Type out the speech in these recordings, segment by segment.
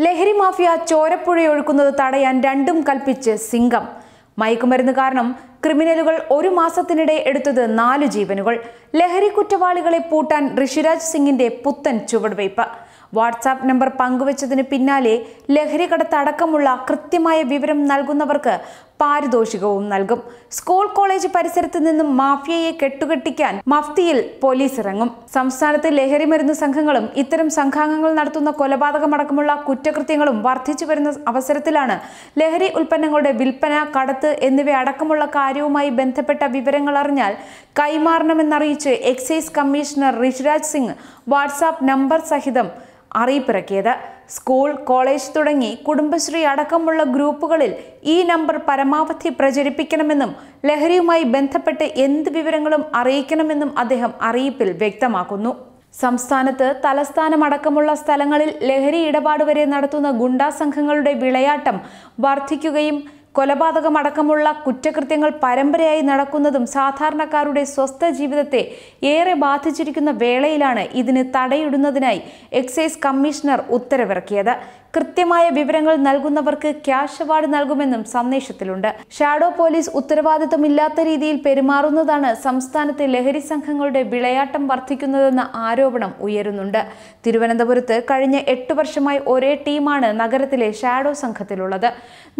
ലഹരി മാഫിയ ചോരപ്പുഴയൊഴുക്കുന്നത് തടയാൻ രണ്ടും കൽപ്പിച്ച് സിംഗം. മയക്കുമരുന്ന് കാരണം ക്രിമിനലുകൾ ഒരു മാസത്തിനിടെ എടുത്തത് നാല് ജീവനുകൾ. ലഹരി കുറ്റവാളികളെ പൂട്ടാൻ ഋഷിരാജ് സിംഗിന്റെ പുത്തൻ ചുവടുവയ്പ്. വാട്സാപ്പ് നമ്പർ പങ്കുവച്ചതിന് പിന്നാലെ ലഹരി കടത്തടക്കമുള്ള കൃത്യമായ വിവരം നൽകുന്നവർക്ക് പാരിതോഷികവും നൽകും. സ്കൂൾ കോളേജ് പരിസരത്ത് നിന്നും മാഫിയയെ കെട്ടുകെട്ടിക്കാൻ മഫ്തിയിൽ പോലീസ് ഇറങ്ങും. സംസ്ഥാനത്ത് ലഹരി മരുന്ന് സംഘങ്ങളും ഇത്തരം സംഘാംഗങ്ങൾ നടത്തുന്ന കൊലപാതകമടക്കമുള്ള കുറ്റകൃത്യങ്ങളും വർദ്ധിച്ചു വരുന്ന അവസരത്തിലാണ് ലഹരി ഉൽപ്പന്നങ്ങളുടെ വിൽപ്പന കടത്ത് എന്നിവ അടക്കമുള്ള കാര്യവുമായി ബന്ധപ്പെട്ട വിവരങ്ങൾ അറിഞ്ഞാൽ കൈമാറണമെന്നറിയിച്ച് excise commissioner Rishiraj Singh WhatsApp number സഹിതം അറിയിപ്പിറക്കിയത്. സ്കൂൾ കോളേജ് തുടങ്ങി കുടുംബശ്രീ അടക്കമുള്ള ഗ്രൂപ്പുകളിൽ ഈ നമ്പർ പരമാവധി പ്രചരിപ്പിക്കണമെന്നും ലഹരിയുമായി ബന്ധപ്പെട്ട് എന്ത് വിവരങ്ങളും അറിയിക്കണമെന്നും അദ്ദേഹം അറിയിപ്പിൽ വ്യക്തമാക്കുന്നു. സംസ്ഥാനത്ത് തലസ്ഥാനമടക്കമുള്ള സ്ഥലങ്ങളിൽ ലഹരി ഇടപാട് വരെ നടത്തുന്ന ഗുണ്ടാ സംഘങ്ങളുടെ വിളയാട്ടം വർദ്ധിക്കുകയും കൊലപാതകമടക്കമുള്ള കുറ്റകൃത്യങ്ങൾ പരമ്പരയായി നടക്കുന്നതും സാധാരണക്കാരുടെ സ്വസ്ഥ ജീവിതത്തെ ഏറെ ബാധിച്ചിരിക്കുന്ന വേളയിലാണ് ഇതിന് തടയിടുന്നതിനായി എക്സൈസ് കമ്മീഷണർ ഉത്തരവിറക്കിയത്. കൃത്യമായ വിവരങ്ങൾ നൽകുന്നവർക്ക് ക്യാഷ് അവാർഡ് നൽകുമെന്നും സന്ദേശത്തിലുണ്ട്. ഷാഡോ പോലീസ് ഉത്തരവാദിത്തമില്ലാത്ത രീതിയിൽ പെരുമാറുന്നതാണ് സംസ്ഥാനത്തെ ലഹരി സംഘങ്ങളുടെ വിളയാട്ടം വർദ്ധിക്കുന്നതെന്ന ആരോപണം ഉയരുന്നുണ്ട്. തിരുവനന്തപുരത്ത് കഴിഞ്ഞ എട്ട് വർഷമായി ഒരേ ടീമാണ് നഗരത്തിലെ ഷാഡോ സംഘത്തിലുള്ളത്.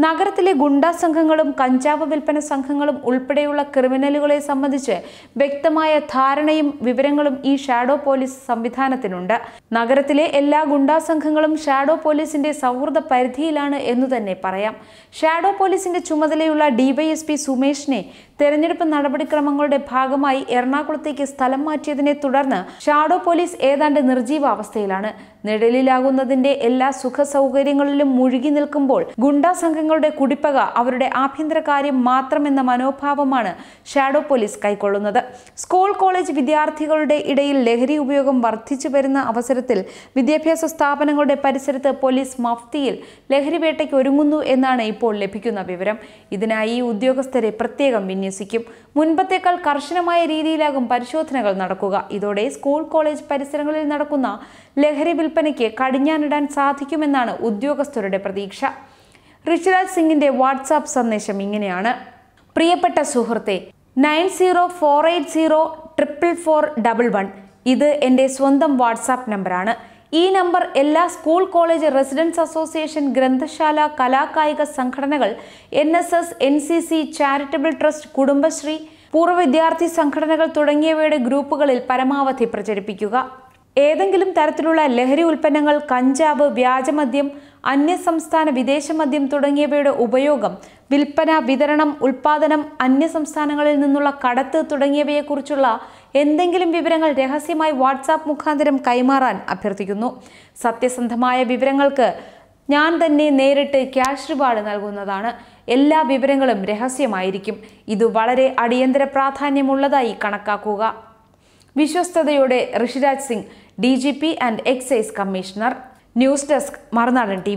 നഗരത്തിലെ ഗുണ്ടാ സംഘങ്ങളും കഞ്ചാവ് വിൽപ്പന സംഘങ്ങളും ഉൾപ്പെടെയുള്ള ക്രിമിനലുകളെ സംബന്ധിച്ച് വ്യക്തമായ ധാരണയും വിവരങ്ങളും ഈ ഷാഡോ പോലീസ് സംവിധാനത്തിനുണ്ട്. നഗരത്തിലെ എല്ലാ ഗുണ്ടാ സംഘങ്ങളും ഷാഡോ പോലീസിന്റെ സൗഹൃദ പരിധിയിലാണ് എന്നു തന്നെ പറയാം. ഷാഡോ പോലീസിന്റെ ചുമതലയുള്ള ഡിവൈഎസ്പി സുമേഷിനെ തെരഞ്ഞെടുപ്പ് നടപടിക്രമങ്ങളുടെ ഭാഗമായി എറണാകുളത്തേക്ക് സ്ഥലം മാറ്റിയതിനെ തുടർന്ന് ഷാഡോ പോലീസ് ഏതാണ്ട് നിർജീവാവസ്ഥയിലാണ് നിഴലിലാകുന്നതിന്റെ എല്ലാ സുഖ സൗകര്യങ്ങളിലും മുഴുകി നിൽക്കുമ്പോൾ ഗുണ്ടാ സംഘങ്ങളുടെ കുടിപ്പക അവരുടെ ആഭ്യന്തര കാര്യം മാത്രമെന്ന മനോഭാവമാണ് ഷാഡോ പോലീസ് കൈക്കൊള്ളുന്നത്. സ്കൂൾ കോളേജ് വിദ്യാർത്ഥികളുടെ ഇടയിൽ ലഹരി ഉപയോഗം വർദ്ധിച്ചു വരുന്ന അവസരത്തിൽ വിദ്യാഭ്യാസ സ്ഥാപനങ്ങളുടെ പരിസരത്ത് പോലീസ് മഫ്തിയിൽ ലഹരിവേട്ടയ്ക്ക് ഒരുങ്ങുന്നു എന്നാണ് ഇപ്പോൾ ലഭിക്കുന്ന വിവരം. ഇതിനായി ഉദ്യോഗസ്ഥരെ പ്രത്യേകം വിന്യസിക്കും. മുൻപത്തേക്കാൾ കർശനമായ രീതിയിലാകും പരിശോധനകൾ നടക്കുക. ഇതോടെ സ്കൂൾ കോളേജ് പരിസരങ്ങളിൽ നടക്കുന്ന ലഹരി വിൽപ്പനയ്ക്ക് കടിഞ്ഞാനിടാൻ സാധിക്കുമെന്നാണ് ഉദ്യോഗസ്ഥരുടെ പ്രതീക്ഷ. ഋഷിരാജ് സിംഗിന്റെ വാട്സാപ്പ് സന്ദേശം ഇങ്ങനെയാണ്. പ്രിയപ്പെട്ട സുഹൃത്തെ nine zero four eight zero triple four double one. ഇത് എന്റെ സ്വന്തം വാട്സാപ്പ് നമ്പറാണ്. ഈ നമ്പർ എല്ലാ സ്കൂൾ കോളേജ് റെസിഡൻസ് അസോസിയേഷൻ ഗ്രന്ഥശാല കലാകായിക സംഘടനകൾ N S S N C C charitable trust Kudumbashree പൂർവ വിദ്യാർത്ഥി സംഘടനകൾ തുടങ്ങിയവയുടെ ഗ്രൂപ്പുകളിൽ പരമാവധി പ്രചരിപ്പിക്കുക. ഏതെങ്കിലും തരത്തിലുള്ള ലഹരി ഉൽപ്പന്നങ്ങൾ കഞ്ചാവ് വ്യാജമദ്യം അന്യസംസ്ഥാന വിദേശമദ്യം തുടങ്ങിയവയുടെ ഉപയോഗം വിൽപ്പന വിതരണം ഉൽപാദനം അന്യസംസ്ഥാനങ്ങളിൽ നിന്നുള്ള കടത്ത് തുടങ്ങിയവയെക്കുറിച്ചുള്ള എന്തെങ്കിലും വിവരങ്ങൾ രഹസ്യമായി വാട്സാപ്പ് മുഖാന്തരം കൈമാറാൻ അഭ്യർത്ഥിക്കുന്നു. സത്യസന്ധമായ വിവരങ്ങൾക്ക് ഞാൻ തന്നെ നേരിട്ട് ക്യാഷ് റിവാർഡ് നൽകുന്നതാണ്. എല്ലാ വിവരങ്ങളും രഹസ്യമായിരിക്കും. ഇത് വളരെ അടിയന്തര പ്രാധാന്യമുള്ളതായി കണക്കാക്കുക. വിശ്വസ്തയോടെ Rishiraj Singh D G P and excise commissioner. News desk Marunadan T